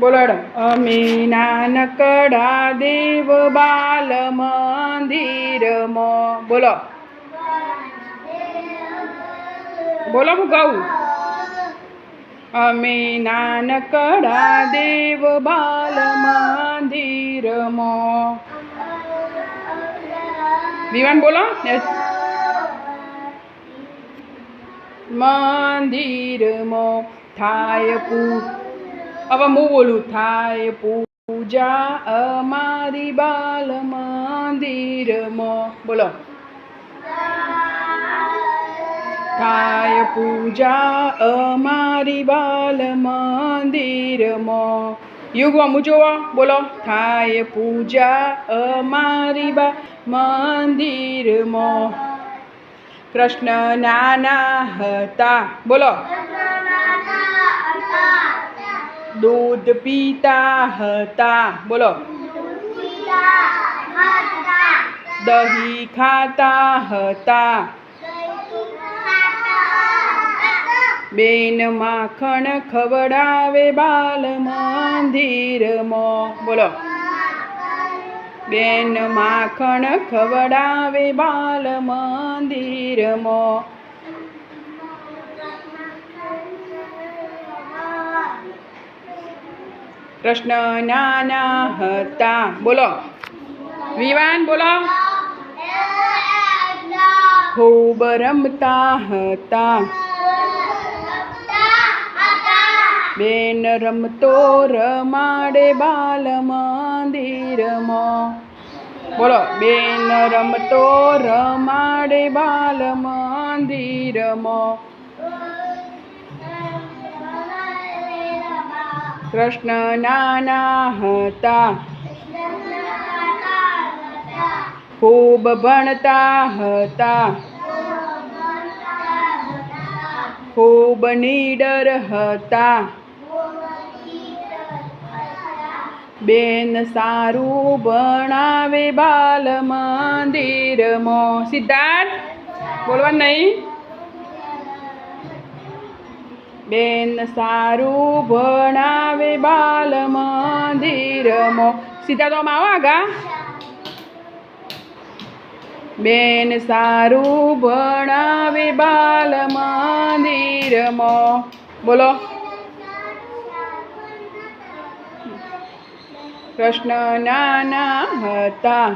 બોલો હેડો અમે નાનકડા દેવ બાલ મંદિરમાં બોલો. બોલો હું કહું અમે નાનકડા દેવ બાલ મંદિરમાં વિવાન બોલો. મંદિરમાં થાય પૂ હવે હું બોલું થાય પૂજા અમારી બાલ મંદિરમાં બોલો. થાય પૂજા અમારી બાલ મંદિરમાં યુગમાં હું જોવો બોલો. થાય પૂજા અમારી બા મંદિરમાં કૃષ્ણ નાના હતા. બોલો. દૂધ પીતા હતા. બોલો. દહીં ખાતા હતા. બેન માખણ ખવડાવે બાલ મંદિરમાં. બોલો. બેન માખણ ખવડાવે બાલ મંદિરમાં. કૃષ્ણ નાના હતા. બોલો. વિવાન, બોલો. ખૂબ રમતા હતા. બેન રમતો રમાડે બાલ મંદિરમાં. બોલો. બેન રમતો રમાડે બાલ મંદિરમાં. કૃષ્ણ નાના હતા. ખૂબ ભણતા હતા. ખૂબ નીડર હતા. બેન સારું ભણાવે બાલ મંદિરમાં. સિદ્ધાર્થ બોલવા નહીં. બેન સારું ભણાવે બાલ મંદિરમાં. સીધા તો આવો આગા. બેન સારું ભણાવે બાલ મંદિરમાં. બોલો. કૃષ્ણ નાના હતા.